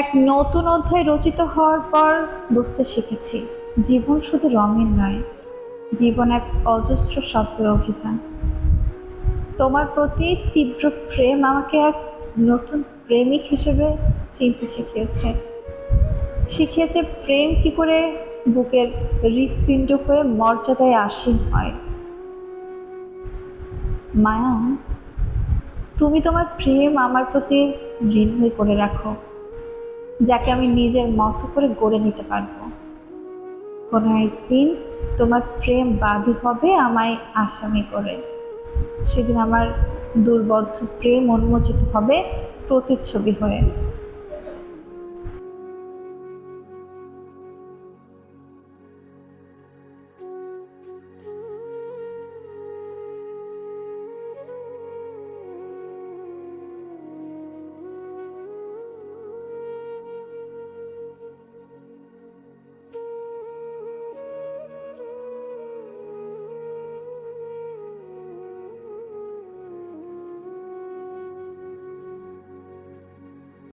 এক নতুন অধ্যায় রচিত হওয়ার পর বুঝতে শিখেছি, জীবন শুধু রঙের নয়, জীবন এক অজস্র শব্দের অভিধান। তোমার প্রতি তীব্র প্রেম আমাকে এক নতুন প্রেমিক হিসেবে চিনতে শিখিয়েছে। শিখিয়েছে প্রেম কি করে বুকের হৃৎপিণ্ড হয়ে মর্যাদায় আসীন হয়। মায়া, তুমি তোমার প্রেম আমার প্রতি ঋণময় করে রাখো। যাকে আমি নিজের মতো করে গড়ে নিতে পারব। কোনো একদিন তোমার প্রেম বাদী হবে আমায় আসামি করে। সেদিন আমার দুর্বদ্ধ প্রেম উন্মোচিত হবে প্রতিচ্ছবি হয়ে।